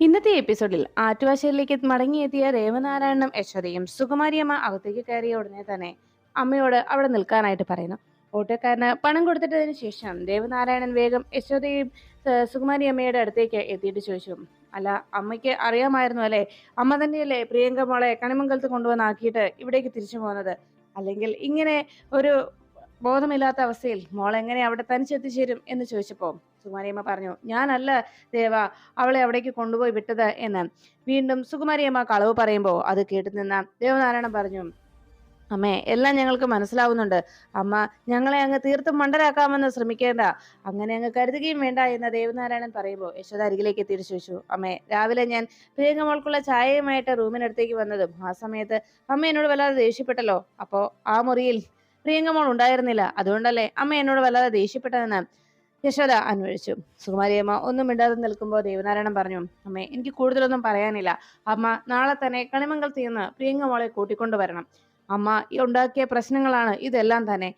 ഇന്നത്തെ എപ്പിസോഡിൽ ആറ്റുവാശയിലേക്ക് മടങ്ങിയെത്തിയ രേവനാരായണനും യശോദയും സുകുമാരിയമ്മ അകത്തേക്ക് കയറിയ ഉടനെ തന്നെ അമ്മയോട് അവിടെ നിൽക്കാനായിട്ട് പറയുന്നു. ഓട്ടോക്കാരന് പണം കൊടുത്തിട്ടതിന് ശേഷം ദേവനാരായണൻ വേഗം യശോദയും സുകുമാരി അമ്മയുടെ അടുത്തേക്ക് എത്തിയിട്ട് ചോദിച്ചു. അല്ല അമ്മയ്ക്ക് അറിയാമായിരുന്നു അല്ലേ? അമ്മ തന്നെയല്ലേ പ്രിയങ്ക മോളെ കണിമംഗലത്ത് കൊണ്ടുവന്നാക്കിയിട്ട് ഇവിടേക്ക് തിരിച്ചു പോകുന്നത് അല്ലെങ്കിൽ ഇങ്ങനെ ഒരു ബോധമില്ലാത്ത അവസ്ഥയിൽ മോൾ എങ്ങനെ അവിടെ തനിച്ചെത്തിച്ചേരും എന്ന് ചോദിച്ചപ്പോൾ സുകുമാരിയമ്മ പറഞ്ഞു ഞാനല്ല ദേവ അവളെ അവിടേക്ക് കൊണ്ടുപോയി വിട്ടത് എന്ന്. വീണ്ടും സുകുമാരിയമ്മ കളവ് പറയുമ്പോൾ അത് കേട്ടു നിന്ന ദേവനാരായണൻ പറഞ്ഞു അമ്മേ എല്ലാം ഞങ്ങൾക്ക് മനസ്സിലാവുന്നുണ്ട്. അമ്മ ഞങ്ങളെ അങ്ങ് തീർത്തും മണ്ടരാക്കാമെന്ന് ശ്രമിക്കേണ്ട. അങ്ങനെ അങ്ങ് കരുതുകയും വേണ്ട എന്ന് ദേവനാരായണൻ പറയുമ്പോൾ യശോദ അരികിലേക്ക് എത്തിയിട്ട് ചോദിച്ചു അമ്മേ രാവിലെ ഞാൻ പ്രിയങ്കമോൾക്കുള്ള ചായയുമായിട്ട് റൂമിനടുത്തേക്ക് വന്നതും ആ സമയത്ത് അമ്മ എന്നോട് വല്ലാതെ ദേഷ്യപ്പെട്ടല്ലോ. അപ്പോൾ ആ മുറിയിൽ പ്രിയങ്ക മോൾ ഉണ്ടായിരുന്നില്ല. അതുകൊണ്ടല്ലേ അമ്മ എന്നോട് വല്ലാതെ ദേഷ്യപ്പെട്ടതെന്ന് യശോദ അന്വേഷിച്ചു. സുകുമാരിയമ്മ ഒന്നും മിണ്ടാതെ നിൽക്കുമ്പോൾ ദേവനാരായണൻ പറഞ്ഞു അമ്മേ എനിക്ക് കൂടുതലൊന്നും പറയാനില്ല. അമ്മ നാളെ തന്നെ കണിമംഗലത്ത് നിന്ന് പ്രിയങ്ക മോളെ കൂട്ടിക്കൊണ്ടുവരണം അമ്മ ഉണ്ടാക്കിയ പ്രശ്നങ്ങളാണ് ഇതെല്ലാം തന്നെ.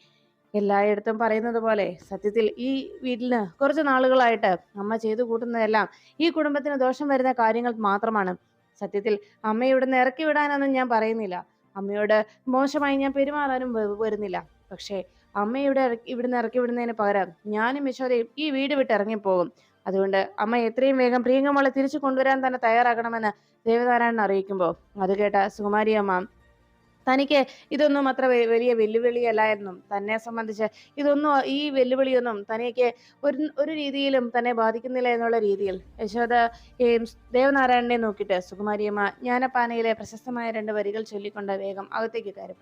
എല്ലായിടത്തും പറയുന്നത് പോലെ സത്യത്തിൽ ഈ വീട്ടിന് കുറച്ച് നാളുകളായിട്ട് അമ്മ ചെയ്തു കൂട്ടുന്നതെല്ലാം ഈ കുടുംബത്തിന് ദോഷം വരുന്ന കാര്യങ്ങൾ മാത്രമാണ്. സത്യത്തിൽ അമ്മയെ ഇവിടുന്ന് ഇറക്കി വിടാനൊന്നും ഞാൻ പറയുന്നില്ല. അമ്മയോട് മോശമായി ഞാൻ പെരുമാറാനും വരുന്നില്ല. പക്ഷേ അമ്മയുടെ ഇവിടുന്ന് ഇറക്കി വിടുന്നതിന് പകരം ഞാനും യശോദയും ഈ വീട് വിട്ട് ഇറങ്ങിപ്പോകും. അതുകൊണ്ട് അമ്മ എത്രയും വേഗം പ്രിയങ്കമോളെ തിരിച്ചു കൊണ്ടുവരാൻ തന്നെ തയ്യാറാകണമെന്ന് ദേവനാരായണൻ അറിയിക്കുമ്പോൾ. അത് കേട്ട സുകുമാരി അമ്മ തനിക്ക് ഇതൊന്നും അത്ര വലിയ വെല്ലുവിളിയല്ലായിരുന്നു. തന്നെ സംബന്ധിച്ച് ഇതൊന്നും ഈ വെല്ലുവിളിയൊന്നും തനിക്ക് ഒരു ഒരു രീതിയിലും തന്നെ ബാധിക്കുന്നില്ല എന്നുള്ള രീതിയിൽ. യശോദ ദേവനാരായണനെ നോക്കിയിട്ട് സുകുമാരിയമ്മ ജ്ഞാനപ്പാനയിലെ പ്രശസ്തമായ രണ്ട് വരികൾ ചൊല്ലിക്കൊണ്ട് വേഗം അകത്തേക്ക് കയറി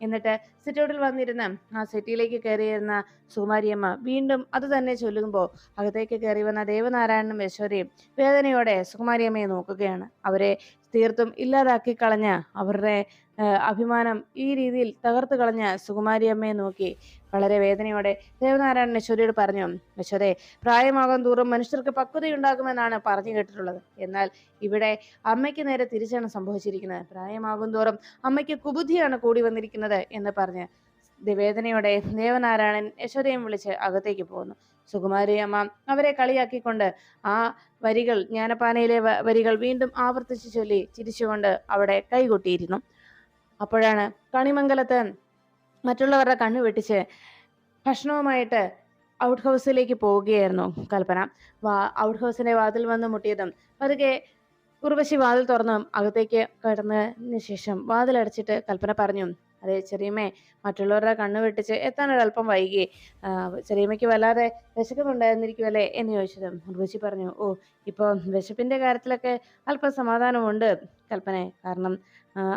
എന്നിട്ട് സിറ്റൗട്ടിൽ വന്നിരുന്ന ആ സെറ്റിയിലേക്ക് കയറിയിരുന്ന സുകുമാരിയമ്മ വീണ്ടും അത് തന്നെ ചൊല്ലുമ്പോൾ അകത്തേക്ക് കയറി വന്ന ദേവനാരായണനും യശോദയും വേദനയോടെ സുകുമാരിയമ്മയെ നോക്കുകയാണ്. അവരെ തീർത്തും ഇല്ലാതാക്കി കളഞ്ഞ അവരുടെ അഭിമാനം ഈ രീതിയിൽ തകർത്തു കളഞ്ഞ സുകുമാരി അമ്മയെ നോക്കി വളരെ വേദനയോടെ ദേവനാരായണൻ യശോദയോട് പറഞ്ഞു യശോദെ പ്രായമാകും തോറും മനുഷ്യർക്ക് പക്വതയുണ്ടാകുമെന്നാണ് പറഞ്ഞു കേട്ടിട്ടുള്ളത്. എന്നാൽ ഇവിടെ അമ്മയ്ക്ക് നേരെ തിരിച്ചാണ് സംഭവിച്ചിരിക്കുന്നത്. പ്രായമാകും തോറും അമ്മയ്ക്ക് കുബുദ്ധിയാണ് കൂടി വന്നിരിക്കുന്നത് എന്ന് പറഞ്ഞ് വേദനയോടെ ദേവനാരായണൻ യശോദയും വിളിച്ച് അകത്തേക്ക് പോകുന്നു സുകുമാരി അമ്മ അവരെ കളിയാക്കിക്കൊണ്ട് ആ വരികൾ ജ്ഞാനപ്പാനയിലെ വരികൾ വീണ്ടും ആവർത്തിച്ചു ചൊല്ലി ചിരിച്ചുകൊണ്ട് അവിടെ കൈകൊട്ടിയിരുന്നു. അപ്പോഴാണ് കണിമംഗലത്ത് മറ്റുള്ളവരുടെ കണ്ണു വെട്ടിച്ച് ഭക്ഷണവുമായിട്ട് ഔട്ട് ഹൗസിലേക്ക് പോവുകയായിരുന്നു കൽപ്പന. വാ ഔട്ട് ഹൗസിന്റെ വാതിൽ വന്ന് മുട്ടിയതും പതുക്കെ ഉർവശി വാതിൽ തുറന്നും അകത്തേക്ക് കടന്നതിന് ശേഷം വാതിലടച്ചിട്ട് കൽപ്പന പറഞ്ഞു അതെ ചെറിയമ്മേ മറ്റുള്ളവരുടെ കണ്ണ് വെട്ടിച്ച് എത്താൻ ഒരല്പം വൈകി. ചെറിയമ്മയ്ക്ക് വല്ലാതെ വിശക്കുന്നുണ്ടായിരുന്നിരിക്കുമല്ലേ എന്ന് ചോദിച്ചത്. ഉർവശി പറഞ്ഞു ഓ ഇപ്പോൾ വിശപ്പിന്റെ കാര്യത്തിലൊക്കെ അല്പം സമാധാനമുണ്ട് കൽപ്പനെ. കാരണം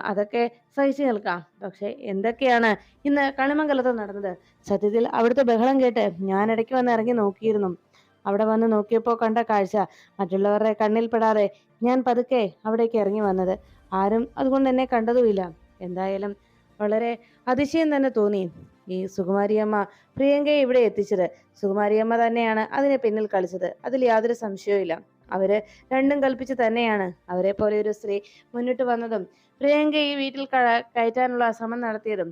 അതൊക്കെ സഹിച്ചു നിൽക്കാം. പക്ഷെ എന്തൊക്കെയാണ് ഇന്ന് കണിമംഗലത്ത് നടന്നത്? സത്യത്തിൽ അവിടുത്തെ ബഹളം കേട്ട് ഞാൻ ഇടയ്ക്ക് വന്ന് ഇറങ്ങി നോക്കിയിരുന്നു. അവിടെ വന്ന് നോക്കിയപ്പോൾ കണ്ട കാഴ്ച മറ്റുള്ളവരുടെ കണ്ണിൽപ്പെടാതെ ഞാൻ പതുക്കെ അവിടേക്ക് ഇറങ്ങി വന്നത്. ആരും അതുകൊണ്ട് എന്നെ കണ്ടതുമില്ല. എന്തായാലും വളരെ അതിശയം തന്നെ തോന്നി. ഈ സുകുമാരിയമ്മ പ്രിയങ്കയെ ഇവിടെ എത്തിച്ചത്. സുകുമാരിയമ്മ തന്നെയാണ് അതിന് പിന്നിൽ കളിച്ചത്. അതിൽ യാതൊരു സംശയവും അവർ രണ്ടും കൽപ്പിച്ച് തന്നെയാണ്. അവരെ പോലെ ഒരു സ്ത്രീ മുന്നിട്ട് വന്നതും പ്രിയങ്ക ഈ വീട്ടിൽ കയറ്റാനുള്ള ശ്രമം നടത്തിയതും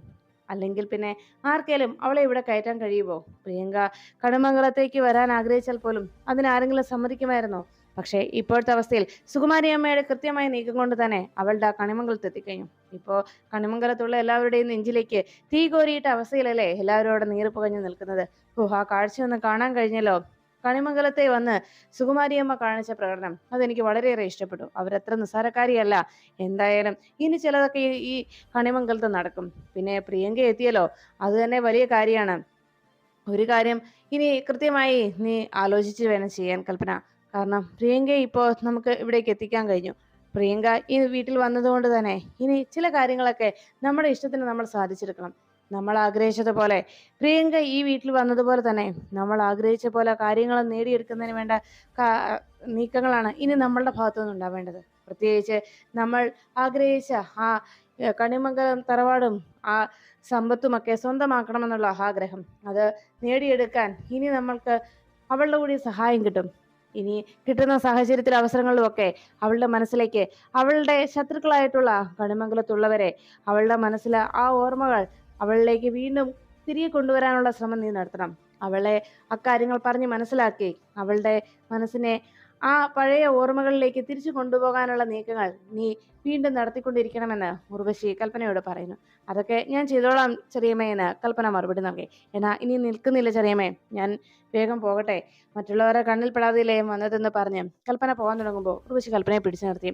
അല്ലെങ്കിൽ പിന്നെ ആർക്കേലും അവളെ ഇവിടെ കയറ്റാൻ കഴിയുമോ? പ്രിയങ്ക കടമംഗലത്തേക്ക് വരാൻ ആഗ്രഹിച്ചാൽ പോലും അതിനാരെങ്കിലും സമ്മതിക്കുമായിരുന്നോ? പക്ഷേ ഇപ്പോഴത്തെ അവസ്ഥയിൽ സുകുമാരി അമ്മയുടെ കൃത്യമായ നീക്കം കൊണ്ട് തന്നെ അവളുടെ ആ കണിമംഗലത്ത് എത്തിക്കഴിഞ്ഞു. ഇപ്പോൾ കണിമംഗലത്തുള്ള എല്ലാവരുടെയും നെഞ്ചിലേക്ക് തീ കോരിയിട്ട അവസ്ഥയിലല്ലേ എല്ലാവരോടും നീര് പുകഞ്ഞു നിൽക്കുന്നത്. ഓ ആ കാഴ്ച ഒന്ന് കാണാൻ കഴിഞ്ഞല്ലോ. കണിമംഗലത്തെ വന്ന് സുകുമാരിയമ്മ കാണിച്ച പ്രകടനം അതെനിക്ക് വളരെയേറെ ഇഷ്ടപ്പെട്ടു. അവരത്ര നിസ്സാരക്കാരിയല്ല. എന്തായാലും ഇനി ചിലതൊക്കെ ഈ കണിമംഗലത്ത് നടക്കും. പിന്നെ പ്രിയങ്ക എത്തിയല്ലോ. അത് തന്നെ വലിയ കാര്യമാണ്. ഒരു കാര്യം ഇനി കൃത്യമായി നീ ആലോചിച്ച് വേണം ചെയ്യാൻ കൽപ്പന. കാരണം പ്രിയങ്കയെ ഇപ്പോൾ നമുക്ക് ഇവിടേക്ക് എത്തിക്കാൻ കഴിഞ്ഞു. പ്രിയങ്ക ഈ വീട്ടിൽ വന്നതുകൊണ്ട് തന്നെ ഇനി ചില കാര്യങ്ങളൊക്കെ നമ്മുടെ ഇഷ്ടത്തിന് നമ്മൾ സാധിച്ചെടുക്കണം. നമ്മൾ ആഗ്രഹിച്ചതുപോലെ പ്രിയങ്ക ഈ വീട്ടിൽ വന്നതുപോലെ തന്നെ നമ്മൾ ആഗ്രഹിച്ച പോലെ കാര്യങ്ങൾ നേടിയെടുക്കുന്നതിന് വേണ്ട നീക്കങ്ങളാണ് ഇനി നമ്മളുടെ ഭാഗത്തു നിന്ന് ഉണ്ടാവേണ്ടത്. പ്രത്യേകിച്ച് നമ്മൾ ആഗ്രഹിച്ച ആ കണിമംഗലം തറവാടും ആ സമ്പത്തുമൊക്കെ സ്വന്തമാക്കണമെന്നുള്ള ആഗ്രഹം. അത് നേടിയെടുക്കാൻ ഇനി നമ്മൾക്ക് അവളുടെ കൂടി സഹായം കിട്ടും. ഇനി കിട്ടുന്ന സാഹചര്യത്തിൽ അവസരങ്ങളിലുമൊക്കെ അവളുടെ മനസ്സിലേക്ക് അവളുടെ ശത്രുക്കളായിട്ടുള്ള കണിമംഗലത്തുള്ളവരെ അവളുടെ മനസ്സിലെ ആ ഓർമ്മകൾ അവളിലേക്ക് വീണ്ടും തിരികെ കൊണ്ടുവരാനുള്ള ശ്രമം നീ നടത്തണം. അവളെ അക്കാര്യങ്ങൾ പറഞ്ഞ് മനസ്സിലാക്കി അവളുടെ മനസ്സിനെ ആ പഴയ ഓർമ്മകളിലേക്ക് തിരിച്ചു കൊണ്ടുപോകാനുള്ള നീക്കങ്ങൾ നീ വീണ്ടും നടത്തിക്കൊണ്ടിരിക്കണമെന്ന് ഉർവശി കൽപ്പനയോട് പറയുന്നു. അതൊക്കെ ഞാൻ ചെയ്തോളാം ചെറിയമ്മയെന്ന് കൽപ്പന മറുപടി നൽകി. എന്നാ ഇനി നിൽക്കുന്നില്ല ചെറിയമ്മേ. ഞാൻ വേഗം പോകട്ടെ. മറ്റുള്ളവരെ കണ്ണിൽ പെടാതില്ലേ വന്നതെന്ന് പറഞ്ഞ് കൽപ്പന പോകാൻ തുടങ്ങുമ്പോൾ ഉർവശി കൽപ്പനയെ പിടിച്ചു നിർത്തി.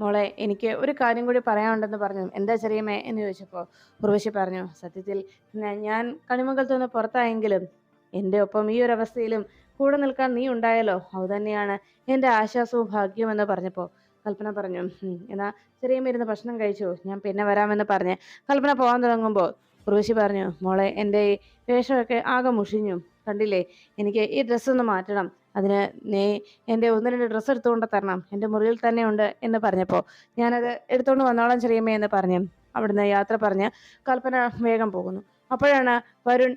മോളെ എനിക്ക് ഒരു കാര്യം കൂടി പറയാനുണ്ടെന്ന് പറഞ്ഞു. എന്താ ചെറിയമ്മേ എന്ന് ചോദിച്ചപ്പോൾ ഉർവശി പറഞ്ഞു സത്യത്തിൽ ഞാൻ കണിമംഗലത്തു നിന്ന് പുറത്തായെങ്കിലും എന്റെ ഒപ്പം ഈ ഒരു അവസ്ഥയിലും കൂടെ നിൽക്കാൻ നീ ഉണ്ടായല്ലോ അത് തന്നെയാണ് എന്റെ ആശ്വാസവും ഭാഗ്യവും എന്ന് പറഞ്ഞപ്പോൾ കൽപ്പന പറഞ്ഞു. "ഉം, എന്നാ ചെറിയ ഇരുന്ന് ഭക്ഷണം കഴിച്ചു. ഞാൻ പിന്നെ വരാമെന്ന് പറഞ്ഞ് കൽപ്പന പോകാൻ തുടങ്ങുമ്പോൾ ഉർവശി പറഞ്ഞു മോളെ എന്റെ ഈ വേഷമൊക്കെ ആകെ മുഷിഞ്ഞു. കണ്ടില്ലേ? എനിക്ക് ഈ ഡ്രസ്സ് ഒന്ന് മാറ്റണം. അതിന് നീ എന്റെ ഒന്ന് രണ്ട് ഡ്രസ്സ് എടുത്തുകൊണ്ട് തരണം. എന്റെ മുറിയിൽ തന്നെ ഉണ്ട് എന്ന് പറഞ്ഞപ്പോൾ ഞാനത് എടുത്തുകൊണ്ട് വന്നോളാം ചെറിയമ്മേ എന്ന് പറഞ്ഞു അവിടുന്ന് യാത്ര പറഞ്ഞ് കൽപ്പന വേഗം പോകുന്നു. അപ്പോഴാണ് വരുൺ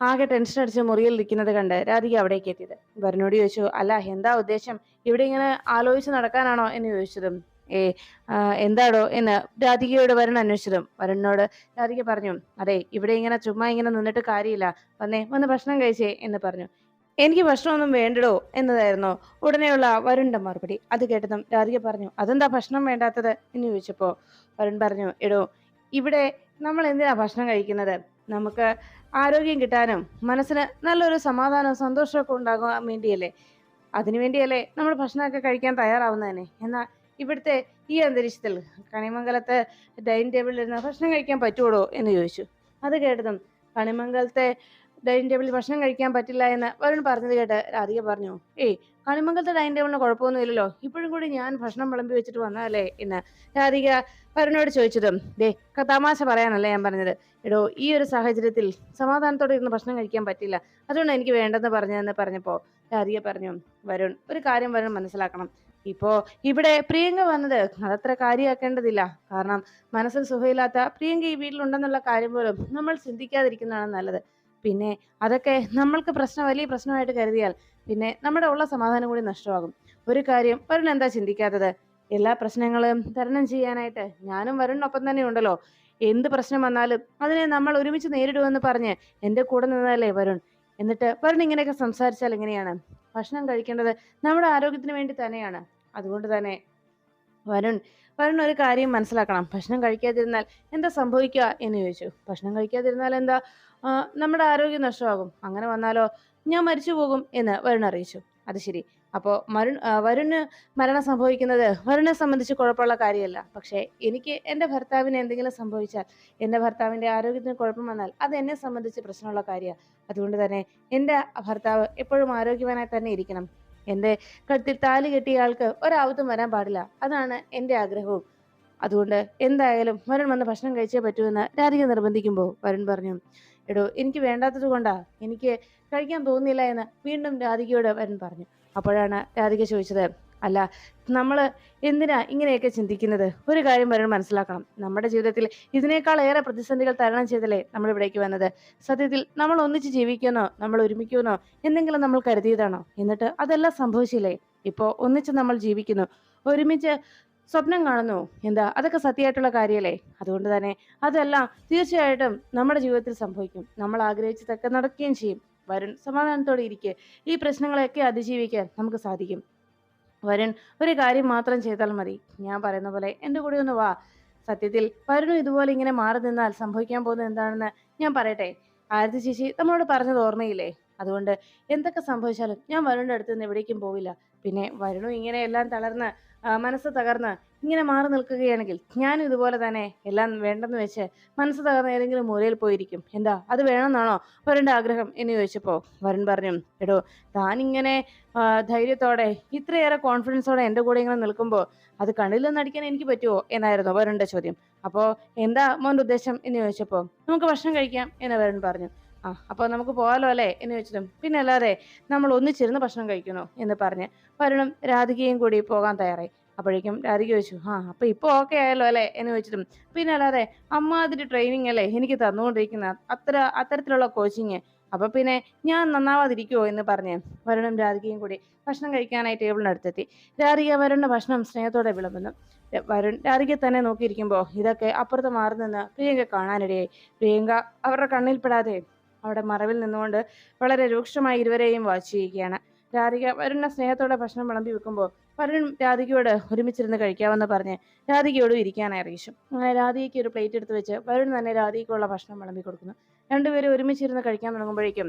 ആകെ ടെൻഷൻ അടിച്ച് മുറിയിൽ ഇരിക്കുന്നത് കണ്ട് രാധിക അവിടേക്ക് എത്തിയത്. വരുണിനോട് ചോദിച്ചു അല്ല എന്താ ഉദ്ദേശം? ഇവിടെ ഇങ്ങനെ ആലോചിച്ച് നടക്കാനാണോ? എന്ന് ചോദിച്ചതും ഏ എന്താടോ? എന്ന് രാധികയോട് വരൻ അന്വേഷിച്ചതും വരുണിനോട് രാധിക പറഞ്ഞു അതെ ഇവിടെ ഇങ്ങനെ ചുമ്മാ ഇങ്ങനെ നിന്നിട്ട് കാര്യമില്ല. വന്നേ വന്ന് ഭക്ഷണം കഴിച്ചേ എന്ന് പറഞ്ഞു. എനിക്ക് ഭക്ഷണമൊന്നും വേണ്ടടോ? എന്നതായിരുന്നു ഉടനെയുള്ള വരുണിന്റെ മറുപടി. അത് കേട്ടതും രാധിക പറഞ്ഞു അതെന്താ ഭക്ഷണം വേണ്ടാത്തത്? എന്ന് ചോദിച്ചപ്പോൾ വരുൺ പറഞ്ഞു എടോ ഇവിടെ നമ്മൾ എന്തിനാ ഭക്ഷണം കഴിക്കുന്നത്? നമുക്ക് ആരോഗ്യം കിട്ടാനും മനസ്സിന് നല്ലൊരു സമാധാനവും സന്തോഷമൊക്കെ ഉണ്ടാകാൻ വേണ്ടിയല്ലേ? അതിനു വേണ്ടിയല്ലേ നമ്മൾ ഭക്ഷണമൊക്കെ കഴിക്കാൻ തയ്യാറാവുന്നതന്നെ എന്നാൽ ഇവിടുത്തെ ഈ അന്തരീക്ഷത്തിൽ കണിമംഗലത്തെ ഡൈനിങ് ടേബിളിൽ ഇരുന്ന് ഭക്ഷണം കഴിക്കാൻ പറ്റുമോ എന്ന് ചോദിച്ചു. അത് കേട്ടതും കണിമംഗലത്തെ ഡൈനിങ് ടേബിളിൽ ഭക്ഷണം കഴിക്കാൻ പറ്റില്ല എന്ന് വരുൺ പറഞ്ഞത് കേട്ട് രാധിക പറഞ്ഞു ഏയ് കണിമംഗലത്തെ ഡൈനിങ് ടേബിളിന് കുഴപ്പമൊന്നുമില്ലല്ലോ ഇപ്പോഴും കൂടി ഞാൻ ഭക്ഷണം വിളമ്പി വെച്ചിട്ട് വന്നതല്ലേ? എന്ന് രാധിക വരുണോട് ചോദിച്ചതും. ദേ തമാശ പറയാനല്ല ഞാൻ പറഞ്ഞത്. എടോ ഈ ഒരു സാഹചര്യത്തിൽ സമാധാനത്തോടെ ഇരുന്ന് ഭക്ഷണം കഴിക്കാൻ പറ്റില്ല. അതുകൊണ്ട് എനിക്ക് വേണ്ടെന്ന് പറഞ്ഞതെന്ന് പറഞ്ഞപ്പോൾ രാധിക പറഞ്ഞു വരുൺ ഒരു കാര്യം വരുൺ മനസ്സിലാക്കണം. ഇപ്പോ ഇവിടെ പ്രിയങ്ക വന്നത് അതത്ര കാര്യമാക്കേണ്ടതില്ല കാരണം മനസ്സിൽ സുഖമില്ലാത്ത പ്രിയങ്ക ഈ വീട്ടിലുണ്ടെന്നുള്ള കാര്യം പോലും നമ്മൾ ചിന്തിക്കാതിരിക്കുന്നതാണ് നല്ലത്. പിന്നെ അതൊക്കെ നമ്മൾക്ക് പ്രശ്നം വലിയ പ്രശ്നമായിട്ട് കരുതിയാൽ പിന്നെ നമ്മുടെ ഉള്ള സമാധാനം കൂടി നഷ്ടമാകും. ഒരു കാര്യം വരുൺ എന്താ ചിന്തിക്കാത്തത്? എല്ലാ പ്രശ്നങ്ങളും തരണം ചെയ്യാനായിട്ട് ഞാനും വരുണിനൊപ്പം തന്നെ ഉണ്ടല്ലോ. എന്ത് പ്രശ്നം വന്നാലും അതിനെ നമ്മൾ ഒരുമിച്ച് നേരിടുമെന്ന് പറഞ്ഞ് എന്റെ കൂടെ നിന്നാലേ വരുൺ? എന്നിട്ട് വരുൺ ഇങ്ങനെയൊക്കെ സംസാരിച്ചാൽ എങ്ങനെയാണ്? ഭക്ഷണം കഴിക്കേണ്ടത് നമ്മുടെ ആരോഗ്യത്തിന് വേണ്ടി തന്നെയാണ്. അതുകൊണ്ട് തന്നെ വരുൺ വരുൺ ഒരു കാര്യം മനസ്സിലാക്കണം. ഭക്ഷണം കഴിക്കാതിരുന്നാൽ എന്താ സംഭവിക്കുക എന്ന് ചോദിച്ചു. ഭക്ഷണം കഴിക്കാതിരുന്നാൽ എന്താ? നമ്മുടെ ആരോഗ്യം നഷ്ടമാകും. അങ്ങനെ വന്നാലോ? ഞാൻ മരിച്ചു പോകും എന്ന് വരുൺ അറിയിച്ചു. അത് ശരി. അപ്പോൾ മരുൺ വരുണ് മരണം സംഭവിക്കുന്നത് വരുണിനെ സംബന്ധിച്ച് കുഴപ്പമുള്ള കാര്യമല്ല. പക്ഷേ എനിക്ക് എന്റെ ഭർത്താവിന് എന്തെങ്കിലും സംഭവിച്ചാൽ എന്റെ ഭർത്താവിന്റെ ആരോഗ്യത്തിന് കുഴപ്പം വന്നാൽ അത് എന്നെ സംബന്ധിച്ച് പ്രശ്നമുള്ള കാര്യമാണ്. അതുകൊണ്ട് തന്നെ എന്റെ ഭർത്താവ് എപ്പോഴും ആരോഗ്യവാനായി തന്നെ ഇരിക്കണം. എന്റെ കഴുത്തിൽ താലി കെട്ടിയ ആൾക്ക് ഒരാപത്തും വരാൻ പാടില്ല. അതാണ് എന്റെ ആഗ്രഹവും. അതുകൊണ്ട് എന്തായാലും വരുൺ വന്ന് ഭക്ഷണം കഴിച്ചേ പറ്റുമെന്ന് രാധിക നിർബന്ധിക്കുമ്പോൾ വരുൺ പറഞ്ഞു എടോ എനിക്ക് വേണ്ടാത്തത് കൊണ്ടാ. എനിക്ക് കഴിക്കാൻ തോന്നിയില്ല എന്ന് വീണ്ടും രാധികയോട് വരുൺ പറഞ്ഞു. അപ്പോഴാണ് രാധിക ചോദിച്ചത് അല്ല നമ്മൾ എന്തിനാ ഇങ്ങനെയൊക്കെ ചിന്തിക്കുന്നത്? ഒരു കാര്യം വരണം മനസ്സിലാക്കണം. നമ്മുടെ ജീവിതത്തിൽ ഇതിനേക്കാൾ ഏറെ പ്രതിസന്ധികൾ തരണം ചെയ്തല്ലേ നമ്മൾ ഇവിടേക്ക് വന്നത്? സത്യത്തിൽ നമ്മൾ ഒന്നിച്ച് ജീവിക്കുന്നോ നമ്മൾ ഒരുമിക്കുന്നോ എന്തെങ്കിലും നമ്മൾ കരുതിയതാണോ? എന്നിട്ട് അതെല്ലാം സംഭവിച്ചില്ലേ? ഇപ്പോൾ ഒന്നിച്ച് നമ്മൾ ജീവിക്കുന്നു. ഒരുമിച്ച് സ്വപ്നം കാണുന്നു. എന്താ? അതൊക്കെ സത്യമായിട്ടുള്ള കാര്യമല്ലേ അതുകൊണ്ട് തന്നെ അതെല്ലാം തീർച്ചയായിട്ടും നമ്മുടെ ജീവിതത്തിൽ സംഭവിക്കും. നമ്മൾ ആഗ്രഹിച്ചതൊക്കെ നടക്കുകയും ചെയ്യും. വരുൺ സമാധാനത്തോടെ ഇരിക്കുക ഈ പ്രശ്നങ്ങളെയൊക്കെ അതിജീവിക്കാൻ നമുക്ക് സാധിക്കും. വരുൺ ഒരു കാര്യം മാത്രം ചെയ്താൽ മതി. ഞാൻ പറയുന്ന പോലെ എന്റെ കൂടെ ഒന്ന് വാ. സത്യത്തിൽ വരുണും ഇതുപോലെ ഇങ്ങനെ മാറി നിന്നാൽ സംഭവിക്കാൻ പോകുന്നത് എന്താണെന്ന് ഞാൻ പറയട്ടെ. ആരതി ചേച്ചി നമ്മളോട് പറഞ്ഞത് ഓർമ്മയില്ലേ? അതുകൊണ്ട് എന്തൊക്കെ സംഭവിച്ചാലും ഞാൻ വരുണിന്റെ അടുത്ത് നിന്ന് എവിടേക്കും പോവില്ല. പിന്നെ വരുണു ഇങ്ങനെ എല്ലാം തളർന്ന് മനസ്സ് തകർന്ന് ഇങ്ങനെ മാറി നിൽക്കുകയാണെങ്കിൽ ഞാനും ഇതുപോലെ തന്നെ എല്ലാം വേണ്ടെന്ന് വെച്ച് മനസ്സ് തകർന്ന് ഏതെങ്കിലും മൂലയിൽ പോയിരിക്കും. എന്താ? അത് വേണമെന്നാണോ? വരുണിന്റെ ആഗ്രഹം എന്ന് ചോദിച്ചപ്പോൾ വരൻ പറഞ്ഞു എടോ താനിങ്ങനെ ധൈര്യത്തോടെ ഇത്രയേറെ കോൺഫിഡൻസോടെ എന്റെ കൂടെ ഇങ്ങനെ നിൽക്കുമ്പോൾ അത് കണ്ണിലൊന്നും അടിക്കാൻ എനിക്ക് പറ്റുമോ എന്നായിരുന്നു വരുണിന്റെ ചോദ്യം. അപ്പോൾ എന്താ മോന്റെ ഉദ്ദേശം എന്ന് ചോദിച്ചപ്പോൾ നമുക്ക് ഭക്ഷണം കഴിക്കാം എന്ന് വരൻ പറഞ്ഞു. ആ. അപ്പോൾ നമുക്ക് പോകാലോ അല്ലേ? എന്ന് ചോദിച്ചിട്ടും പിന്നെ അല്ലാതെ നമ്മൾ ഒന്നിച്ചിരുന്ന് ഭക്ഷണം കഴിക്കുന്നു എന്ന് പറഞ്ഞ് വരുണും രാധികയും കൂടി പോകാൻ തയ്യാറായി. അപ്പോഴേക്കും രാധിക ചോദിച്ചു ആ അപ്പൊ ഇപ്പൊ ഓക്കെ ആയല്ലോ അല്ലേ? എന്ന് ചോദിച്ചിട്ടും പിന്നെ അല്ലാതെ അമ്മാതിരി ട്രെയിനിങ് അല്ലേ എനിക്ക് തന്നുകൊണ്ടിരിക്കുന്ന അത്ര അത്തരത്തിലുള്ള കോച്ചിങ് അപ്പൊ പിന്നെ ഞാൻ നന്നാവാതിരിക്കുമോ എന്ന് പറഞ്ഞ് വരുണും രാധികയും കൂടി ഭക്ഷണം കഴിക്കാനായി ടേബിളിനടുത്തെത്തി രാധിക വരുണിന്റെ ഭക്ഷണം സ്നേഹത്തോടെ വിളമ്പുന്നു. വരുൺ രാധികയെ തന്നെ നോക്കിയിരിക്കുമ്പോൾ ഇതൊക്കെ അപ്പുറത്ത് മാറി നിന്ന് പ്രിയങ്ക കാണാനിടയായി. പ്രിയങ്ക അവരുടെ കണ്ണിൽപ്പെടാതെ അവിടെ മറവിൽ നിന്നുകൊണ്ട് വളരെ രൂക്ഷമായി ഇരുവരെയും വാച്ച് ചെയ്യുകയാണ്. രാധിക വരുണിനെ സ്നേഹത്തോടെ ഭക്ഷണം വിളമ്പി വെക്കുമ്പോൾ വരുൺ രാധികയോട് ഒരുമിച്ചിരുന്ന് കഴിക്കാമെന്ന് പറഞ്ഞ് രാധികയോടും ഇരിക്കാനായി അറിയിച്ചു അങ്ങനെ രാധികയ്ക്ക് ഒരു പ്ലേറ്റ് എടുത്ത് വെച്ച് വരുൺ തന്നെ രാധികയ്ക്കുള്ള ഭക്ഷണം വിളമ്പി കൊടുക്കുന്നു. രണ്ടുപേരും ഒരുമിച്ചിരുന്ന് കഴിക്കാൻ തുടങ്ങുമ്പോഴേക്കും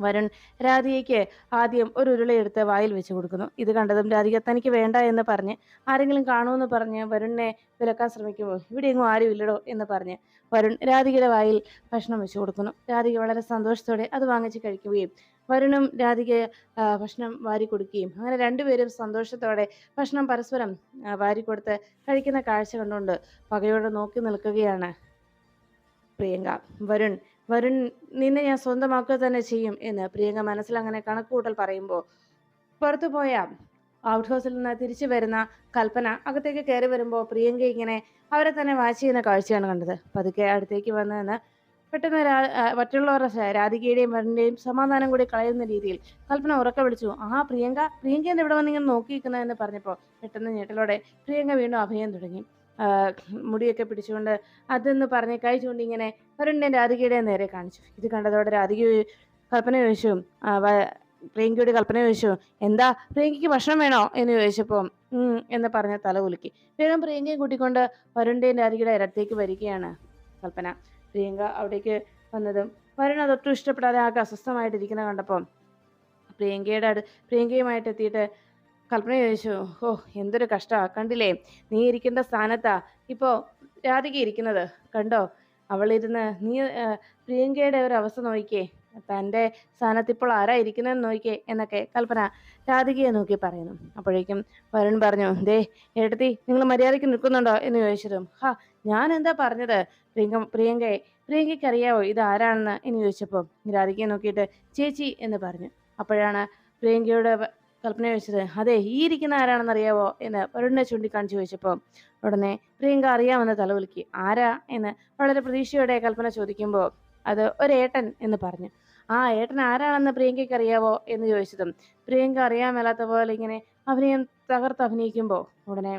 വരുൺ രാധികയ്ക്ക് ആദ്യം ഒരു ഉരുളയെടുത്ത് വായിൽ വെച്ച് കൊടുക്കുന്നു. ഇത് കണ്ടതും രാധിക തനിക്ക് വേണ്ട എന്ന് പറഞ്ഞ് ആരെങ്കിലും കാണുമെന്ന് പറഞ്ഞ് വരുണിനെ വിലക്കാൻ ശ്രമിക്കുമ്പോൾ ഇവിടെ എങ്ങും ആരും ഇല്ലടോ എന്ന് പറഞ്ഞ് വരുൺ രാധികയുടെ വായിൽ ഭക്ഷണം വെച്ച് കൊടുക്കുന്നു. രാധിക വളരെ സന്തോഷത്തോടെ അത് വാങ്ങിച്ച് കഴിക്കുകയും വരുണും രാധിക ഭക്ഷണം വാരി കൊടുക്കുകയും അങ്ങനെ രണ്ടുപേരും സന്തോഷത്തോടെ ഭക്ഷണം പരസ്പരം വാരി കൊടുത്ത് കഴിക്കുന്ന കാഴ്ച കണ്ടുകൊണ്ട് പകയോടെ നോക്കി നിൽക്കുകയാണ് പ്രിയങ്ക. വരുൺ വരുൺ നിന്നെ ഞാൻ സ്വന്തമാക്കുക തന്നെ ചെയ്യും എന്ന് പ്രിയങ്ക മനസ്സിൽ അങ്ങനെ കണക്കുകൂട്ടൽ പറയുമ്പോൾ പുറത്തു പോയ ഔട്ട് ഹൗസിൽ നിന്ന് തിരിച്ചു വരുന്ന കൽപ്പന അകത്തേക്ക് കയറി വരുമ്പോൾ പ്രിയങ്ക ഇങ്ങനെ അവരെ തന്നെ വാച്ച് ചെയ്യുന്ന കാഴ്ചയാണ് കണ്ടത്. പതുക്കെ അടുത്തേക്ക് വന്നതെന്ന് പെട്ടെന്ന് മറ്റുള്ളവരുടെ രാധികയുടെയും വരുണിന്റെയും സമാധാനം കൂടി കളയുന്ന രീതിയിൽ കൽപ്പന ഉറക്കെ വിളിച്ചു. ആ പ്രിയങ്ക പ്രിയങ്ക എന്ന് ഇവിടെ വന്ന് ഇങ്ങനെ നോക്കിയിരിക്കുന്നതെന്ന് പറഞ്ഞപ്പോൾ പെട്ടെന്ന് ഞെട്ടലോടെ പ്രിയങ്ക വീണ്ടും അഭയം തുടങ്ങി. മുടിയൊക്കെ പിടിച്ചുകൊണ്ട് അതെന്ന് പറഞ്ഞ് കൈ ചൂണ്ടി ഇങ്ങനെ രാധികയുടെ നേരെ കാണിച്ചു. ഇത് കണ്ടതോടെ രാധിക കൽപ്പന ചോദിച്ചു പ്രിയങ്കയോട് കൽപ്പന ചോദിച്ചു എന്താ പ്രിയങ്കയ്ക്ക് ഭക്ഷണം വേണോ? എന്ന് ചോദിച്ചപ്പോൾ എന്ന് പറഞ്ഞ് തല കുലുക്കി. വേഗം പ്രിയങ്കയെ കൂട്ടിക്കൊണ്ട് വരുണിന്റെയും രാധികയുടെ ഇരത്തേക്ക് വരികയാണ് കൽപ്പന. പ്രിയങ്ക അവിടേക്ക് വന്നതും വരുൺ അതൊട്ടും ഇഷ്ടപ്പെടാതെ ആകെ അസ്വസ്ഥമായിട്ടിരിക്കുന്ന കണ്ടപ്പോൾ പ്രിയങ്കയുടെ അടു പ്രിയങ്കയുമായിട്ട് എത്തിയിട്ട് കൽപ്പന ചോദിച്ചു ഓ എന്തൊരു കഷ്ടമാ കണ്ടില്ലേ? നീ ഇരിക്കേണ്ട സ്ഥാനത്താ. ഇപ്പോൾ രാധിക ഇരിക്കുന്നത് കണ്ടോ? അവളിരുന്ന് നീ പ്രിയങ്കയുടെ ഒരു അവസ്ഥ നോക്കിക്കേ. തന്റെ സ്ഥാനത്ത് ഇപ്പോൾ ആരാ ഇരിക്കുന്നതെന്ന് നോക്കിയേ എന്നൊക്കെ കൽപ്പന രാധികയെ നോക്കി പറയുന്നു. അപ്പോഴേക്കും വരുൺ പറഞ്ഞു ദേ ഏട്ടത്തി നിങ്ങൾ മര്യാദയ്ക്ക് നിൽക്കുന്നുണ്ടോ? എന്ന് ചോദിച്ചതും ഹാ ഞാൻ എന്താ പറഞ്ഞത്? പ്രിയങ്ക പ്രിയങ്കയെ പ്രിയങ്കയ്ക്ക് അറിയാവോ ഇത് ആരാണെന്ന്? എന്ന് ചോദിച്ചപ്പോൾ രാധികയെ നോക്കിയിട്ട് ചേച്ചി എന്ന് പറഞ്ഞു. അപ്പോഴാണ് പ്രിയങ്കയോട് കൽപ്പന ചോദിച്ചത് അതെ ഈ ഇരിക്കുന്ന ആരാണെന്ന് അറിയാവോ എന്ന് വരുണിനെ ചൂണ്ടിക്കാണിച്ച് ചോദിച്ചപ്പോൾ ഉടനെ പ്രിയങ്ക അറിയാമെന്ന് തലവിളിക്കി ആരാ? എന്ന് വളരെ പ്രതീക്ഷയോടെ കൽപ്പന ചോദിക്കുമ്പോൾ അത് ഒരേട്ടൻ എന്ന് പറഞ്ഞു. ആ ഏട്ടൻ ആരാണെന്ന് പ്രിയങ്കയ്ക്ക് അറിയാവോ? എന്ന് ചോദിച്ചതും പ്രിയങ്ക അറിയാമല്ലാത്ത പോലെ ഇങ്ങനെ അഭിനയം തകർത്ത് അഭിനയിക്കുമ്പോൾ ഉടനെ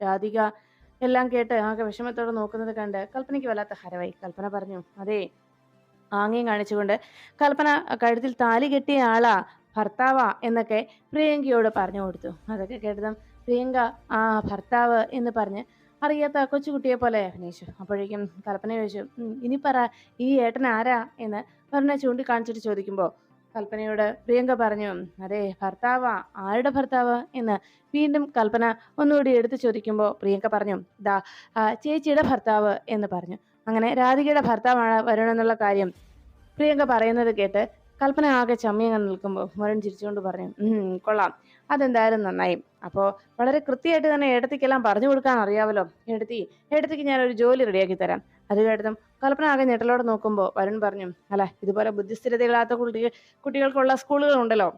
രാധിക എല്ലാം കേട്ട് ആകെ വിഷമത്തോടെ നോക്കുന്നത് കണ്ട് കൽപ്പനയ്ക്ക് വല്ലാത്ത ഹരവായി. കൽപ്പന പറഞ്ഞു അതെ. ആംഗ്യം കാണിച്ചുകൊണ്ട് കൽപ്പന കഴുത്തിൽ താലി കെട്ടിയ ആളാ ഭർത്താവാ എന്നൊക്കെ പ്രിയങ്കയോട് പറഞ്ഞു കൊടുത്തു. അതൊക്കെ കേട്ടതും പ്രിയങ്ക ആ ഭർത്താവ് എന്ന് പറഞ്ഞ് അറിയാത്ത കൊച്ചുകുട്ടിയെ പോലെ അഭിനയിച്ചു. അപ്പോഴേക്കും കൽപ്പന ചോദിച്ചു ഇനി പറ ഈ ഏട്ടൻ ആരാ? എന്ന് പറഞ്ഞ ചൂണ്ടിക്കാണിച്ചിട്ട് ചോദിക്കുമ്പോൾ കൽപ്പനയോട് പ്രിയങ്ക പറഞ്ഞു അതെ ഭർത്താവ. ആരുടെ ഭർത്താവ്? എന്ന് വീണ്ടും കൽപ്പന ഒന്നുകൂടി എടുത്തു ചോദിക്കുമ്പോൾ പ്രിയങ്ക പറഞ്ഞു ദാ ചേച്ചിയുടെ ഭർത്താവ് എന്ന് പറഞ്ഞു. അങ്ങനെ രാധികയുടെ ഭർത്താവാണ് വരുണെന്നുള്ള കാര്യം പ്രിയങ്ക പറയുന്നത് കേട്ട് കൽപ്പന ആകെ ചമ്മിയങ്ങ് നിൽക്കുമ്പോൾ മുരൻ ചിരിച്ചുകൊണ്ട് പറഞ്ഞു "ഉം, കൊള്ളാം. അതെന്തായാലും നന്നായി. അപ്പോൾ വളരെ കൃത്യമായിട്ട് തന്നെ ഏടത്തിക്കെല്ലാം പറഞ്ഞു കൊടുക്കാൻ അറിയാമല്ലോ ഏടത്തി ഏടത്തിക്ക് ഞാനൊരു ജോലി റെഡിയാക്കി തരാം. അത് കേട്ടതും കൽപ്പന ആകെ ഞെട്ടലോടെ നോക്കുമ്പോൾ വരുൺ പറഞ്ഞു അല്ല ഇതുപോലെ ബുദ്ധിസ്ഥിരതയില്ലാത്ത കുട്ടി കുട്ടികൾക്കുള്ള സ്കൂളുകളുണ്ടല്ലോ.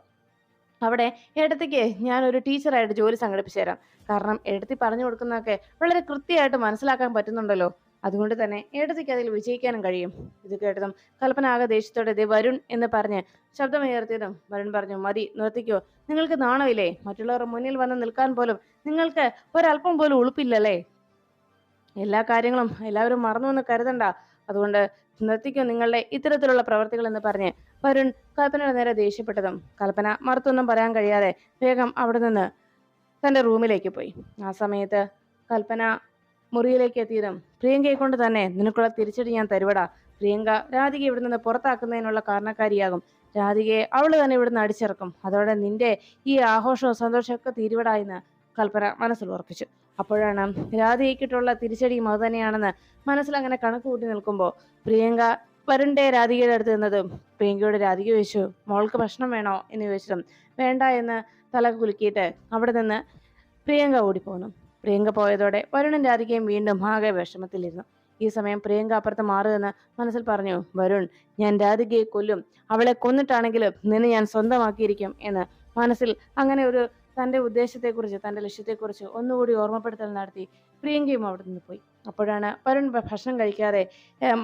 അവിടെ ഏടത്തിക്ക് ഞാനൊരു ടീച്ചറായിട്ട് ജോലി സംഘടിപ്പിച്ചു തരാം. കാരണം എടുത്തി പറഞ്ഞു കൊടുക്കുന്നതൊക്കെ വളരെ കൃത്യമായിട്ട് മനസ്സിലാക്കാൻ പറ്റുന്നുണ്ടല്ലോ. അതുകൊണ്ട് തന്നെ ഏടത്തിക്ക് അതിൽ വിജയിക്കാനും കഴിയും. ഇത് കേട്ടതും കൽപ്പന ആകെ ദേഷ്യത്തോടെ ദേ വരുൺ എന്ന് പറഞ്ഞ് ശബ്ദമുയർത്തിയതും വരുൺ പറഞ്ഞു മതി നിർത്തിക്കോ. നിങ്ങൾക്ക് നാണമില്ലേ? മറ്റുള്ളവർ മുന്നിൽ വന്ന് നിൽക്കാൻ പോലും നിങ്ങൾക്ക് ഒരല്പം പോലും ഉളുപ്പില്ലല്ലേ? എല്ലാ കാര്യങ്ങളും എല്ലാവരും മറന്നുവെന്ന് കരുതണ്ട. അതുകൊണ്ട് നിർത്തിക്കോ നിങ്ങളുടെ ഇത്തരത്തിലുള്ള പ്രവർത്തികൾ എന്ന് പറഞ്ഞ് വരുൺ കൽപ്പനയുടെ നേരെ ദേഷ്യപ്പെട്ടതും കൽപ്പന മറുത്തൊന്നും പറയാൻ കഴിയാതെ വേഗം അവിടെ നിന്ന് തന്റെ റൂമിലേക്ക് പോയി. ആ സമയത്ത് കൽപ്പന മുറിയിലേക്ക് എത്തിയതും പ്രിയങ്കയെ കൊണ്ട് തന്നെ നിനക്കുള്ള തിരിച്ചടി ഞാൻ തരുവടാ. പ്രിയങ്ക രാധിക ഇവിടെ നിന്ന് പുറത്താക്കുന്നതിനുള്ള കാരണക്കാരിയാകും. രാധികയെ അവൾ തന്നെ ഇവിടുന്ന് അടിച്ചിറക്കും. അതോടെ നിന്റെ ഈ ആഘോഷവും സന്തോഷമൊക്കെ തീരുവടാ എന്ന് കൽപ്പന മനസ്സിൽ ഉറപ്പിച്ചു. അപ്പോഴാണ് രാധികയ്ക്കിട്ടുള്ള തിരിച്ചടിയും അത് തന്നെയാണെന്ന് മനസ്സിൽ അങ്ങനെ കണക്ക് കൂട്ടി നിൽക്കുമ്പോൾ പ്രിയങ്ക വരണ്ടേ രാധികയുടെ അടുത്ത് നിന്നതും? പ്രിയങ്കയോട് രാധിക ചോദിച്ചു മോൾക്ക് ഭക്ഷണം വേണോ? എന്ന് ചോദിച്ചതും വേണ്ട എന്ന് തല കുലുക്കിയിട്ട് അവിടെ നിന്ന് പ്രിയങ്ക ഓടിപ്പോന്നു. പ്രിയങ്ക പോയതോടെ വരുണും രാധികയും വീണ്ടും ആകെ വിഷമത്തിലിരുന്നു. ഈ സമയം പ്രിയങ്ക അപ്പുറത്ത് മാറുമെന്ന് മനസ്സിൽ പറഞ്ഞു വരുൺ ഞാൻ രാധികയെ കൊല്ലും. അവളെ കൊന്നിട്ടാണെങ്കിലും നിന്നെ ഞാൻ സ്വന്തമാക്കിയിരിക്കും എന്ന് മനസ്സിൽ അങ്ങനെ ഒരു തന്റെ ഉദ്ദേശത്തെക്കുറിച്ച് തന്റെ ലക്ഷ്യത്തെക്കുറിച്ച് ഒന്നുകൂടി ഓർമ്മപ്പെടുത്തൽ നടത്തി പ്രിയങ്കയും അവിടെ നിന്ന് പോയി. അപ്പോഴാണ് വരുൺ ഭക്ഷണം കഴിക്കാതെ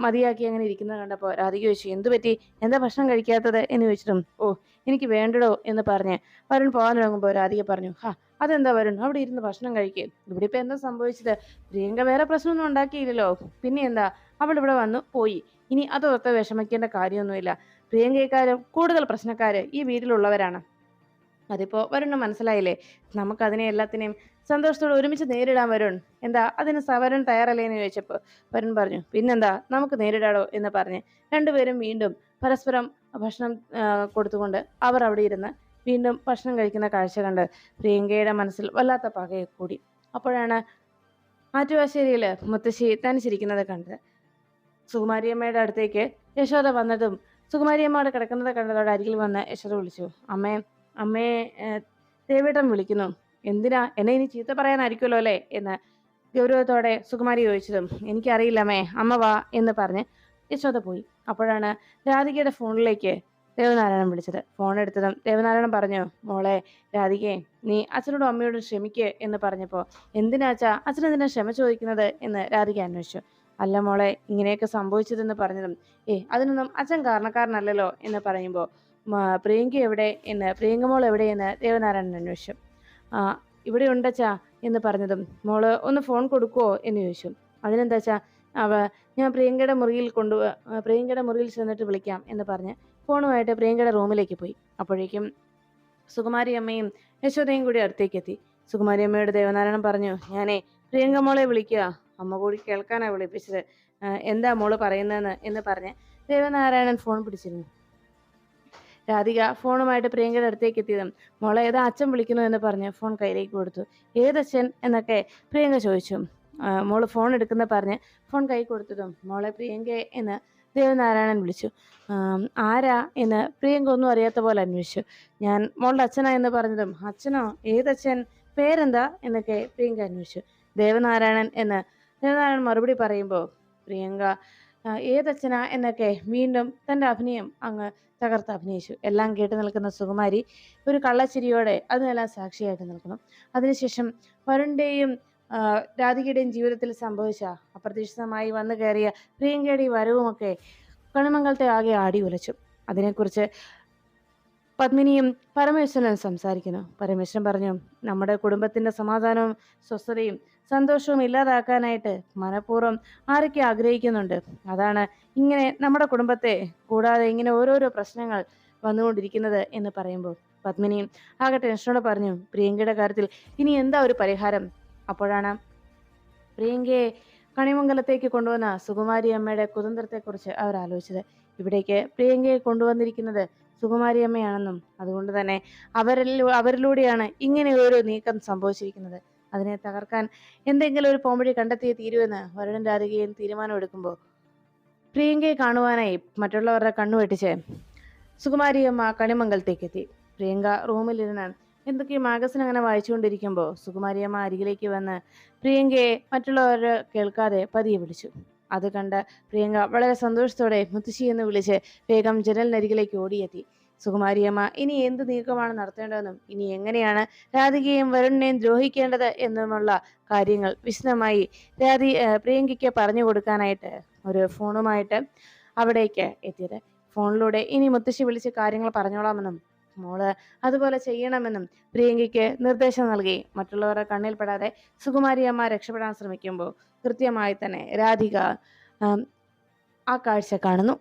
മതിയാക്കി അങ്ങനെ ഇരിക്കുന്നത് കണ്ടപ്പോൾ രാധിക ചോദിച്ചു എന്തു പറ്റി? എന്താ ഭക്ഷണം കഴിക്കാത്തത്? എന്ന് ചോദിച്ചിട്ടും ഓ എനിക്ക് വേണ്ടടോ എന്ന് പറഞ്ഞ് വരുൺ പോകാൻ തുടങ്ങുമ്പോൾ രാധിക പറഞ്ഞു ഹാ അതെന്താ വരുൺ? അവിടെ ഇരുന്ന് ഭക്ഷണം കഴിക്കുക ഇവിടെ ഇപ്പം എന്താ സംഭവിച്ചത്? പ്രിയങ്ക വേറെ പ്രശ്നമൊന്നും ഉണ്ടാക്കിയില്ലല്ലോ. പിന്നെ എന്താ? അവൾ ഇവിടെ വന്നു പോയി. ഇനി അതോർത്ത് വിഷമിക്കേണ്ട കാര്യമൊന്നുമില്ല. പ്രിയങ്കയെക്കാളും കൂടുതൽ പ്രശ്നക്കാർ ഈ വീട്ടിലുള്ളവരാണ്. അതിപ്പോ വരുണ് മനസ്സിലായില്ലേ? നമുക്ക് അതിനെ എല്ലാത്തിനെയും സന്തോഷത്തോടെ ഒരുമിച്ച് നേരിടാൻ വരുൺ. എന്താ? അതിന് സവരൻ തയ്യാറല്ലേ എന്ന് ചോദിച്ചപ്പോൾ വരുൺ പറഞ്ഞു പിന്നെന്താ? നമുക്ക് നേരിടാടോ എന്ന് പറഞ്ഞ് രണ്ടുപേരും വീണ്ടും പരസ്പരം ഭക്ഷണം കൊടുത്തുകൊണ്ട് അവർ അവിടെ ഇരുന്ന് വീണ്ടും ഭക്ഷണം കഴിക്കുന്ന കാഴ്ച കണ്ട് പ്രിയങ്കയുടെ മനസ്സിൽ വല്ലാത്ത പകയെ കൂടി. അപ്പോഴാണ് ആറ്റുവാശ്ശേരിയിൽ മുത്തശ്ശി തനിച്ചിരിക്കുന്നത് കണ്ടത്. സുകുമാരിയമ്മയുടെ അടുത്തേക്ക് യശോദ വന്നതും സുകുമാരിയമ്മ അവിടെ കിടക്കുന്നത് കണ്ടതോടെ അരികിൽ വന്ന് യശോദ വിളിച്ചു അമ്മേ അമ്മയെ ഏഹ്, ദേവേട്ടൻ വിളിക്കുന്നു. എന്തിനാ? എന്നെ ഇനി ചീത്ത പറയാനായിരിക്കുമല്ലോ അല്ലേ? എന്ന് ഗൗരവത്തോടെ സുകുമാരി ചോദിച്ചതും എനിക്കറിയില്ല അമ്മേ അമ്മ വാ എന്ന് പറഞ്ഞ് യശോദ പോയി. അപ്പോഴാണ് രാധികയുടെ ഫോണിലേക്ക് ദേവനാരായണൻ വിളിച്ചത്. ഫോൺ എടുത്തതും ദേവനാരായണൻ പറഞ്ഞു മോളെ രാധികയെ നീ അച്ഛനോടും അമ്മയോടും ക്ഷമിക്ക് എന്ന് പറഞ്ഞപ്പോൾ എന്തിനാച്ചാ അച്ഛനെന്തിനാ ക്ഷമ ചോദിക്കുന്നത്? എന്ന് രാധിക അന്വേഷിച്ചു. അല്ല മോളെ ഇങ്ങനെയൊക്കെ സംഭവിച്ചതെന്ന് പറഞ്ഞതും ഏ അതിനൊന്നും അച്ഛൻ കാരണക്കാരനല്ലല്ലോ എന്ന് പറയുമ്പോൾ പ്രിയങ്ക എവിടെ എന്ന് പ്രിയങ്ക മോൾ എവിടെ എന്ന് ദേവനാരായണൻ അന്വേഷിച്ചു. ആ ഇവിടെ ഉണ്ടച്ചാ എന്ന് പറഞ്ഞതും മോൾ ഒന്ന് ഫോൺ കൊടുക്കുവോ എന്ന് ചോദിച്ചു. അതിനെന്താച്ചാ അവ ഞാൻ പ്രിയങ്കയുടെ മുറിയിൽ കൊണ്ടു പ്രിയങ്കയുടെ മുറിയിൽ ചെന്നിട്ട് വിളിക്കാം എന്ന് പറഞ്ഞ് ഫോണുമായിട്ട് പ്രിയങ്കയുടെ റൂമിലേക്ക് പോയി. അപ്പോഴേക്കും സുകുമാരി അമ്മയും യശോദയും കൂടി അടുത്തേക്ക് എത്തി. സുകുമാരി അമ്മയോട് ദേവനാരായണൻ പറഞ്ഞു ഞാനേ പ്രിയങ്ക മോളെ വിളിക്കുക. അമ്മ കൂടി കേൾക്കാനാണ് വിളിപ്പിച്ചത്. എന്താ മോൾ പറയുന്നതെന്ന്? എന്ന് പറഞ്ഞ് ദേവനാരായണൻ ഫോൺ പിടിച്ചിരുന്നു. രാധിക ഫോണുമായിട്ട് പ്രിയങ്കയുടെ അടുത്തേക്ക് എത്തിയതും മോളെ ഏതാ അച്ഛൻ വിളിക്കുന്നു എന്ന് പറഞ്ഞ് ഫോൺ കയ്യിലേക്ക് കൊടുത്തു. ഏതച്ഛൻ എന്നൊക്കെ പ്രിയങ്ക ചോദിച്ചു. മോൾ ഫോൺ എടുക്കുന്ന പറഞ്ഞ് ഫോൺ കൈ കൊടുത്തതും മോളെ പ്രിയങ്ക എന്ന് ദേവനാരായണൻ വിളിച്ചു. ആരാ എന്ന് പ്രിയങ്ക ഒന്നും അറിയാത്ത പോലെ അന്വേഷിച്ചു. ഞാൻ മോളുടെ അച്ഛനാ എന്ന് പറഞ്ഞതും അച്ഛനോ? ഏതച്ഛൻ പേരെന്താ? എന്നൊക്കെ പ്രിയങ്ക അന്വേഷിച്ചു. ദേവനാരായണൻ എന്ന് ദേവനാരായണൻ മറുപടി പറയുമ്പോൾ പ്രിയങ്ക ഏതച്ഛനാ എന്നൊക്കെ വീണ്ടും തന്റെ അഭിനയം അങ്ങ് തകർത്ത് അഭിനയിച്ചു. എല്ലാം കേട്ട് നിൽക്കുന്ന സുകുമാരി ഒരു കള്ളച്ചിരിയോടെ അതിനെല്ലാം സാക്ഷിയായിട്ട് നിൽക്കുന്നു. അതിനുശേഷം വരുണിന്റെയും രാധികയുടെയും ജീവിതത്തിൽ സംഭവിച്ച അപ്രതീക്ഷിതമായി വന്നു കയറിയ പ്രിയങ്കയുടെ വരവുമൊക്കെ കണിമംഗലത്തെ ആകെ ആടി ഉലച്ചു. അതിനെക്കുറിച്ച് പത്മിനിയും പരമേശ്വരനും സംസാരിക്കുന്നു. പരമേശ്വരൻ പറഞ്ഞു നമ്മുടെ കുടുംബത്തിന്റെ സമാധാനവും സ്വസ്ഥതയും സന്തോഷവും ഇല്ലാതാക്കാനായിട്ട് മനഃപൂർവം ആരൊക്കെ ആഗ്രഹിക്കുന്നുണ്ട്? അതാണ് ഇങ്ങനെ നമ്മുടെ കുടുംബത്തെ കൂടാതെ ഇങ്ങനെ ഓരോരോ പ്രശ്നങ്ങൾ വന്നുകൊണ്ടിരിക്കുന്നത് എന്ന് പറയുമ്പോൾ. പത്മിനിയും ആകെ ടെൻഷനോട് പറഞ്ഞു പ്രിയങ്കയുടെ കാര്യത്തിൽ ഇനി എന്താ ഒരു പരിഹാരം? അപ്പോഴാണ് പ്രിയങ്കയെ കണിമംഗലത്തേക്ക് കൊണ്ടുവന്ന സുകുമാരി അമ്മയുടെ കുതന്ത്രത്തെക്കുറിച്ച് അവർ ആലോചിച്ചത്. ഇവിടേക്ക് പ്രിയങ്കയെ കൊണ്ടുവന്നിരിക്കുന്നത് സുകുമാരി അമ്മയാണെന്നും അതുകൊണ്ട് തന്നെ അവരിൽ അവരിലൂടെയാണ് ഇങ്ങനെ ഒരു നീക്കം സംഭവിച്ചിരിക്കുന്നത്. അതിനെ തകർക്കാൻ എന്തെങ്കിലും ഒരു പോംവഴി കണ്ടെത്തിയേ തീരുവെന്ന് വരുണൻ രാധികയും തീരുമാനമെടുക്കുമ്പോൾ പ്രിയങ്കയെ കാണുവാനായി മറ്റുള്ളവരുടെ കണ്ണു വെട്ടിച്ച് സുകുമാരിയമ്മ കണിമംഗലത്തേക്ക് എത്തി പ്രിയങ്ക റൂമിലിരുന്ന് എന്തൊക്കെയോ മാഗസിൻ അങ്ങനെ വായിച്ചുകൊണ്ടിരിക്കുമ്പോൾ സുകുമാരിയമ്മ അരികിലേക്ക് വന്ന് പ്രിയങ്കയെ മറ്റുള്ളവർ കേൾക്കാതെ പതിയെ വിളിച്ചു. അത് കണ്ട് പ്രിയങ്ക വളരെ സന്തോഷത്തോടെ മുത്തശ്ശി എന്ന് വിളിച്ച് വേഗം ജനലിനരികിലേക്ക് ഓടിയെത്തി. സുകുമാരിയമ്മ ഇനി എന്ത് നീക്കമാണ് നടത്തേണ്ടതെന്നും ഇനി എങ്ങനെയാണ് രാധികയും വരുണിനെയും ദ്രോഹിക്കേണ്ടത് എന്നുമുള്ള കാര്യങ്ങൾ വിശദമായി രാധി പ്രിയങ്കയ്ക്ക് പറഞ്ഞു കൊടുക്കാനായിട്ട് ഒരു ഫോണുമായിട്ട് അവിടേക്ക് എത്തിയത്. ഫോണിലൂടെ ഇനി മുത്തശ്ശി വിളിച്ച് കാര്യങ്ങൾ പറഞ്ഞോളാമെന്നും മോൾ അതുപോലെ ചെയ്യണമെന്നും പ്രിയങ്കയ്ക്ക് നിർദ്ദേശം നൽകി. മറ്റുള്ളവരുടെ കണ്ണിൽപ്പെടാതെ സുകുമാരി അമ്മ രക്ഷപ്പെടാൻ ശ്രമിക്കുമ്പോൾ കൃത്യമായി തന്നെ രാധിക ആ കാഴ്ച കാണുന്നു.